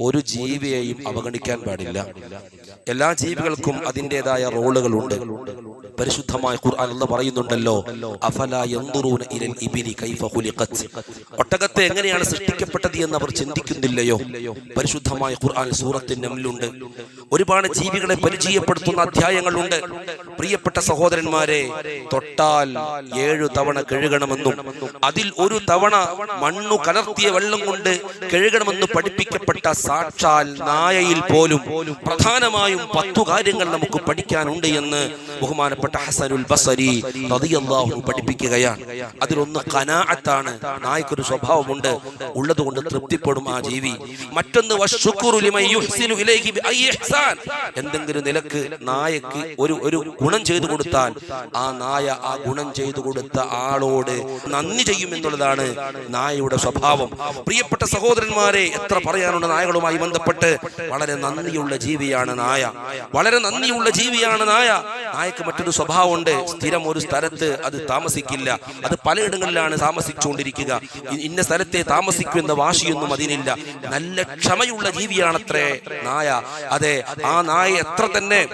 ഒരു ജീവിയെയും അവഗണിക്കാൻ പാടില്ല. എല്ലാ ജീവികൾക്കും അതിന്റെതായ റോളുകളുണ്ട്. പരിശുദ്ധമായ ഖുർആൻ പറയുന്നുണ്ടല്ലോ അഫല യൻദുറൂന ഇലൽ ഇബിലി കൈഫ ഒട്ടകത്തെ എങ്ങനെയാണ് സൃഷ്ടിക്കപ്പെട്ടത് എന്ന് അവർ ചിന്തിക്കുന്നില്ലയോ? പരിശുദ്ധമായ ഖുർആൻ സൂറത്തിൻ നംലുണ്ട് ഒരുപാട് ജീവികളെ പരിചയപ്പെടുത്തുന്ന അധ്യായങ്ങളുണ്ട്. പ്രിയപ്പെട്ട സഹോദരന്മാരെ തൊട്ടാൽ ഏഴു തവണ കഴുകണമെന്നും അതിൽ ഒരു തവണ മണ്ണു കലർത്തിയ വെള്ളം കൊണ്ട് കഴുകണമെന്ന് പഠിപ്പിക്കപ്പെട്ട സാക്ഷാൽ നായയിൽ പോലും പ്രധാനമായും പത്തു കാര്യങ്ങൾ നമുക്ക് പഠിക്കാനുണ്ട് എന്ന് ബഹുമാനപ്പെട്ട ഹസനുൽ ബസരി റളിയല്ലാഹു പഠിപ്പിക്കുകയാണ്. അതിലൊന്ന് കനാഅത്താണ്. നായ്ക്കൊരു സ്വഭാവമുണ്ട്. ഉള്ളത് കൊണ്ട് തൃപ്തിപ്പെടും ആ ജീവി. മറ്റൊന്ന് എന്തെങ്കിലും നിലയ്ക്ക് നായക്ക് ഒരു ഒരു ഗുണം ചെയ്തു കൊടുത്താൽ ആ നായ ആ ഗുണം ചെയ്തു കൊടുത്ത ആളോട് നന്ദി ചെയ്യും എന്നുള്ളതാണ് നായയുടെ സ്വഭാവം. പ്രിയപ്പെട്ട സഹോദരന്മാരെ എത്ര പറയാനുള്ള നായകളുമായി ബന്ധപ്പെട്ട്? വളരെ നന്ദിയുള്ള ജീവിയാണ് നായ. വളരെ നന്ദിയുള്ള ജീവിയാണ് നായ. നായക്ക് മറ്റൊരു സ്വഭാവമുണ്ട്. സ്ഥിരം ഒരു സ്ഥലത്ത് അത് താമസിക്കില്ല. അത് പലയിടങ്ങളിലാണ് താമസിച്ചുകൊണ്ടിരിക്കുക. ഇന്ന സ്ഥലത്തെ താമസിക്കുന്ന വാശിയൊന്നും അതിനില്ല. നല്ല ക്ഷമയുള്ള ജീവിയാണത്രേ നായ. അതെ ആ നായ എത്ര തന്നെ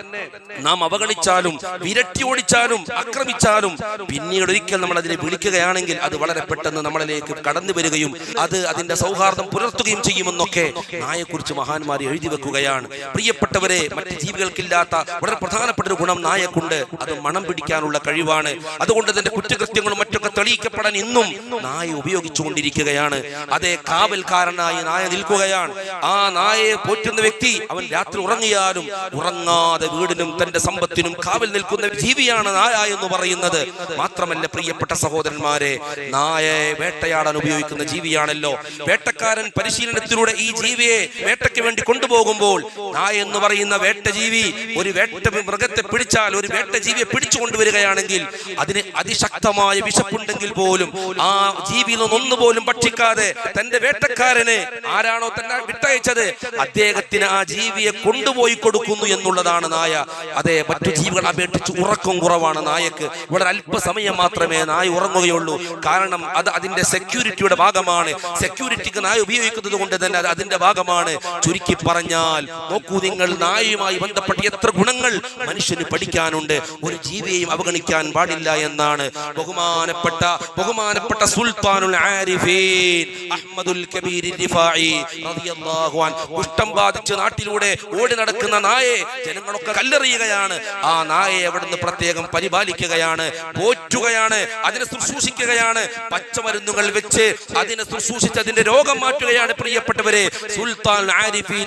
നാം അവഗണിച്ചാലും വിരട്ടി ഓടിച്ചാലും ആക്രമിച്ചാലും പിന്നീട് ഒരിക്കൽ നമ്മൾ അതിനെ വിളിക്കുകയാണെങ്കിൽ അത് വളരെ പെട്ടെന്ന് നമ്മളിലേക്ക് കടന്നു വരികയും അത് അതിന്റെ സൗഹാർദ്ദം പുലർത്തുകയും ചെയ്യുമെന്നൊക്കെ നായെക്കുറിച്ച് മഹാന്മാർ എഴുതി വെക്കുകയാണ്. പ്രിയപ്പെട്ടവരെ മറ്റ് ജീവികൾക്കില്ലാത്ത വളരെ പ്രധാനപ്പെട്ട ഒരു ഗുണം നായക്കുണ്ട്. അത് മണം പിടിക്കാനുള്ള കഴിവാണ്. അതുകൊണ്ട് തന്നെ കുറ്റകൃത്യങ്ങളും മറ്റൊക്കെ തെളിയിക്കപ്പെടാൻ ഇന്നും നായ ഉപയോഗിച്ചുകൊണ്ടിരിക്കുകയാണ്. അതേ കാവൽക്കാരനായി നായ നിൽക്കുകയാണ്. ആ നായയെ പോറ്റുന്ന വ്യക്തി അവൻ രാത്രി ഉറങ്ങിയാലും ഉറങ്ങാതെ വീടിനും തന്റെ സമ്പത്തിനും കാവൽ നിൽക്കുന്ന ജീവിയാണ് നായ എന്ന് പറയുന്നത്. മാത്രമല്ല പ്രിയപ്പെട്ട സഹോദരന്മാരെ നായയെ വേട്ടയാടാൻ ഉപയോഗിക്കുന്ന ജീവിയാണല്ലോ. വേട്ടക്കാരൻ പരിശീലനത്തിലൂടെ ഈ ജീവിയെ വേട്ടയ്ക്ക് വേണ്ടി കൊണ്ടുപോകുമ്പോൾ നായ എന്ന് പറയുന്ന വേട്ട ജീവി ഒരു വേട്ട മൃഗത്തെ പിടിച്ചാൽ ഒരു വേട്ട ജീവിയെ പിടിച്ചു കൊണ്ടുവരികയാണെങ്കിൽ അതിന് അതിശക്തമായ വിശപ്പുണ്ടെങ്കിൽ പോലും ആ ജീവിയിൽ നിന്നൊന്നു പോലും ഭക്ഷിക്കാതെ തന്റെ വേട്ടക്കാരന് ആരാണോ തന്നെ വിട്ടയച്ചത് അദ്ദേഹത്തിന് ആ ജീവിയെ കൊണ്ടുപോയി കൊടുക്കുന്നു എന്നുള്ളതാണ് നായ. അതെ മറ്റു ജീവികൾ അപേക്ഷിച്ച് ഉറക്കം കുറവാണ് നായക്ക്. ഇവിടെ അല്പസമയം മാത്രമേ നായ ഉറങ്ങുകയുള്ളൂ. കാരണം അത് അതിന്റെ സെക്യൂരിറ്റിയുടെ ഭാഗമാണ്. സെക്യൂരിറ്റിക്ക് നായ ഉപയോഗിക്കുന്നത് കൊണ്ട് തന്നെ അത് അതിന്റെ ഭാഗമാണ്. ചുരുക്കി പറഞ്ഞാൽ നോക്കൂ നിങ്ങൾ നായയുമായി ബന്ധപ്പെട്ട എത്ര ഗുണങ്ങൾ മനുഷ്യന് പഠിക്കാനുണ്ട്. ഒരു ജീവിയെയും അവഗണിക്കാൻ പാടില്ല എന്നാണ്. ബഹുമാനപ്പെട്ട ബഹുമാനപ്പെട്ട സുൽത്താനുൽ ആരിഫീൻ അഹ്മദുൽ കബീർ റിഫായി റളിയല്ലാഹു അൻ കുഷ്ഠം ബാധിച്ച് നാട്ടിലൂടെ ഓടി നടക്കുന്ന നായെ ജനങ്ങളൊക്കെ കല്ലെറിയുകയാണ്. ആ നായയെ അവിടുന്ന് പ്രത്യേകം പരിപാലിക്കുകയാണ് പോറ്റുകയാണ് അതിനെ ശുശ്രൂഷിക്കുകയാണ്. പച്ചമരുന്നുകൾ വെച്ച് അതിനെ ശുശ്രൂഷിച്ച് അതിന്റെ രോഗം മാറ്റുകയാണ് പ്രിയപ്പെട്ടവരെ. സുൽത്താൻ ആരിഫീൻ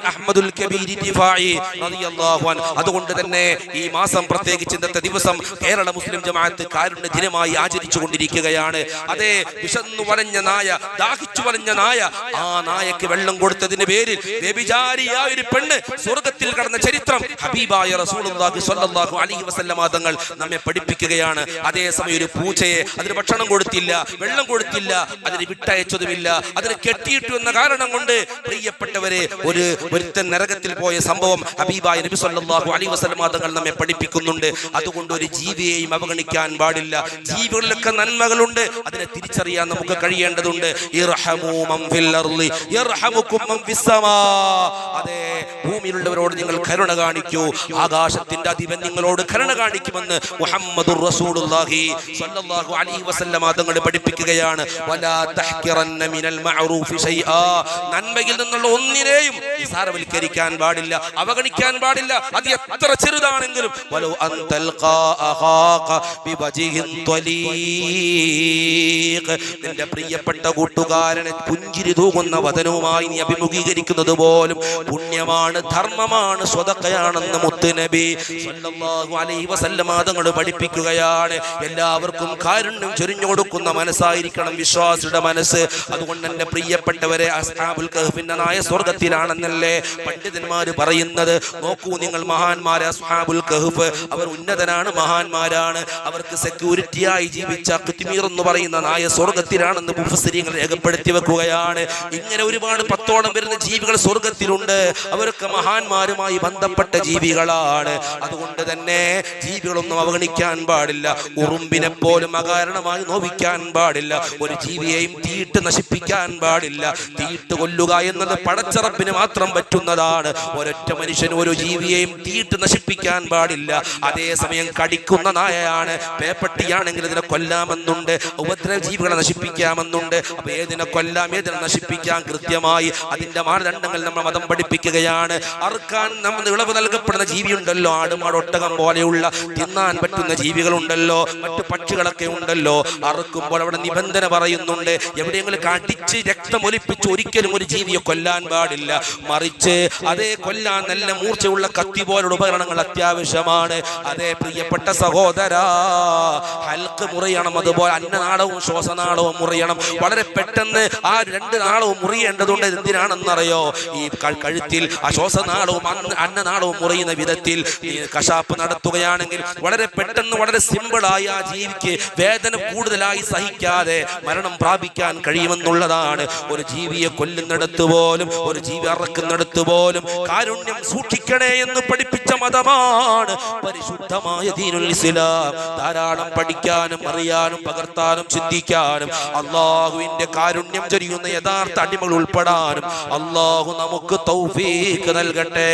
റളിയല്ലാഹു അതുകൊണ്ട് തന്നെ ഈ മാസം പ്രത്യേകിച്ച് ഇന്നത്തെ ദിവസം കേരള മുസ്ലിം ജമാഅത്ത് കാരുണ്യ ദിനമായി ആചരിച്ചു കൊണ്ടിരിക്കുകയാണ്. അതെ വിശന്നു വലഞ്ഞ നായ ദാഹിച്ചു വലഞ്ഞ നായ ആ നായക്ക് വെള്ളം കൊടുത്തതിന്റെ പേരിൽ വ്യഭിചാരിയായ ഒരു പെണ്ണ് സ്വർഗത്തിൽ കടന്ന ചരിത്രം ഹബീബായ റസൂലുള്ളാഹി സ്വല്ലല്ലാഹു അലൈഹി തങ്ങൾ നമ്മെ പഠിപ്പിക്കുകയാണ്. അതേസമയം ഒരു പൂച്ചയെ അതിന് ഭക്ഷണം കൊടുത്തില്ല വെള്ളം കൊടുത്തില്ല അതിന് വിട്ടയച്ചതുമില്ല അതിന് കെട്ടിയിട്ടു എന്ന കാരണം കൊണ്ട് പ്രിയപ്പെട്ടവരെ ഒരു ഒരുത്തൻ നരകത്തിൽ പോയ സംഭവം ഹബീബായ നബി സല്ലല്ലാഹു അലൈഹി വസല്ലമ തങ്ങൾ നമ്മെ പഠിപ്പിക്കുന്നുണ്ട്. അതുകൊണ്ട് ഒരു ജീവിയെയും അവഗണിക്കാൻ പാടില്ല. ജീവികളിലൊക്കെ നന്മകളുണ്ട്. അതിനെ തിരിച്ചറിയാൻ നമുക്ക് കഴിയേണ്ടതുണ്ട്. അതെ ഭൂമിയിലുള്ളവരോട് നിങ്ങൾ കരുണ കാണിക്കൂ. ആകാശത്തിന്റെ അധിപൻ നിങ്ങളോട് കരുണ കാണിക്കുമെന്ന് മുഹമ്മദുർ റസൂലുള്ളാഹി സ്വല്ലല്ലാഹു അലൈഹി വസല്ലമ തങ്ങൾ പഠിപ്പിക്കുകയാണ്. വലാ തഹ്കിറന്ന മിനൽ മഅറൂഫി ശൈആ നന്മയിൽ നിന്നുള്ള ഒന്നിനെയും നിസാരവൽക്കരിക്കാൻ പാടില്ല അവഗണിക്കാൻ പാടില്ല. അത് എത്ര ചെറുതാണെങ്കിലും വലോ അൻ തൽഖാ അഖാക ബിവജിഹിൻ ത്വലീഖ്. നിന്റെ പ്രിയപ്പെട്ട കൂട്ടുകാരനെ പുഞ്ചിരി തൂകുന്ന വദനവുമായി നീ അഭിമുഖീകരിക്കുന്നത് പോലും പുണ്യമാണ് ധർമ്മമാണ് സ്വതക്കയാണെന്ന് മുത്തുനബി സല്ലല്ലാഹു അലൈഹി വസല്ലമ തങ്ങൾ പഠിപ്പിക്കുകയാണ്. എല്ലാവർക്കും കാരുണ്യം ചൊരിഞ്ഞു കൊടുക്കുന്ന മനസ്സായിരിക്കണം വിശ്വാസിയുടെ മനസ്സ്. അതുകൊണ്ട് എന്റെ പ്രിയപ്പെട്ടവരെ അസ്ഹാബുൽ കഹ്ഫിന്റെ നായ സ്വർഗത്തിലാണെന്നല്ലേ പണ്ഡിതന്മാർ പറയുന്നത്. നോക്കൂ നിങ്ങൾ മഹാന്മാരെ അസ്ഹാബുൽ കഹ്ഫ്. അവർ ഉന്നതനാണ് മഹാന്മാരാണ്. അവർക്ക് സെക്യൂരിറ്റിയായി ജീവിച്ച കുത്തിമീർ എന്ന് പറയുന്ന നായ സ്വർഗത്തിലാണെന്ന് മുഫസ്സിരിങ്ങൾ രേഖപ്പെടുത്തി വെക്കുകയാണ്. ഇങ്ങനെ ഒരുപാട് പത്തോളം വരുന്ന ജീവികൾ സ്വർഗത്തിലുണ്ട്. അവരൊക്കെ മഹാന്മാരുമായി ബന്ധപ്പെട്ട ജീവികളാണ്. അതുകൊണ്ട് തന്നെ ജീവികളൊന്നും അവഗണിക്കാൻ പാടില്ല. ഉറുമ്പിനെ പോലും അകാരണമായി നോവിക്കാൻ പാടില്ല. ഒരു ജീവിയെയും തീട്ട് നശിപ്പിക്കാൻ പാടില്ല. തീട്ട് കൊല്ലുക എന്നത് പടച്ചറപ്പിന് മാത്രം പറ്റുന്നതാണ്. ഒരൊറ്റ മനുഷ്യൻ ഒരു ജീവിയെയും തീട്ട് നശിപ്പിക്കാൻ പാടില്ല. അതേസമയം കടിക്കുന്ന നായയാണ്. പേപ്പട്ടിയാണെങ്കിൽ ഇതിനെ കൊല്ലാമെന്നുണ്ട്. ഉപദ്രവ ജീവികളെ നശിപ്പിക്കാമെന്നുണ്ട്. അപ്പൊ ഏതിനെ കൊല്ലാം ഏതിനെ നശിപ്പിക്കാം? കൃത്യമായി അതിന്റെ മാനദണ്ഡങ്ങൾ നമ്മൾ മതം പഠിപ്പിക്കുകയാണ്. അറുക്കാൻ നമ്മൾ ഇളവ് നൽകപ്പെടുന്ന ജീവിയുണ്ടല്ലോ. ആടുമാട് ഒട്ടകം പോലെയുള്ള തിന്നാൻ പറ്റുന്ന ജീവികളുണ്ടല്ലോ മറ്റു പക്ഷികളൊക്കെ ഉണ്ടല്ലോ. അറുക്കുമ്പോൾ അവിടെ നിബന്ധന പറയുന്നുണ്ട് എവിടെയെങ്കിലും കടിച്ച് രക്തമൊലിപ്പിച്ച് ഒരിക്കലും ഒരു ജീവിയെ കൊല്ലാൻ പാടില്ല. മറിച്ച് അതേ കൊല്ലാൻ നല്ല മൂർച്ചയുള്ള കത്തി പോലുള്ള ഉപകരണങ്ങൾ അത്യാവശ്യമാണ്. അതേ പ്രിയപ്പെട്ട സഹോദര ഹൽക്ക് മുറിയണം അതുപോലെ അന്നനാളവും ശ്വാസനാളവും മുറിയണം. വളരെ പെട്ടെന്ന് ആ രണ്ട് നാളവും മുറിയേണ്ടതുണ്ട് എന്തിനാണെന്നറിയോ? ഈ കഴുത്തിൽ ആ ശ്വാസനാളവും അന്നനാളവും മുറിയുന്ന വിധത്തിൽ കശാപ്പ് കശാപ്പ് നടത്തുകയാണെങ്കിൽ വളരെ പെട്ടെന്ന് വളരെ സിമ്പിളായി ആ ജീവിക്ക് വേദന കൂടുതലായി സഹിക്കാതെ മരണം പ്രാപിക്കാൻ കഴിയുമെന്നുള്ളതാണ്. ഒരു ജീവിയെ കൊല്ലുന്നിടത്ത് പോലും ഒരു ജീവി അറക്കുന്നിടത്ത് പോലും കാരുണ്യം സൂക്ഷിക്കണേ എന്ന് പഠിപ്പിച്ച മതമാണ് പരിശുദ്ധമായ ദീനുൽ ഇസ്ലാം. ധാരാളം പഠിക്കാനും അറിയാനും പകർത്താനും ചിന്തിക്കാനും അള്ളാഹുവിന്റെ കാരുണ്യം ചൊരിയുന്ന യഥാർത്ഥ അടിമകൾ ഉൾപ്പെടാനും അള്ളാഹു നമുക്ക് തൗഫീക്ക് നൽകട്ടെ.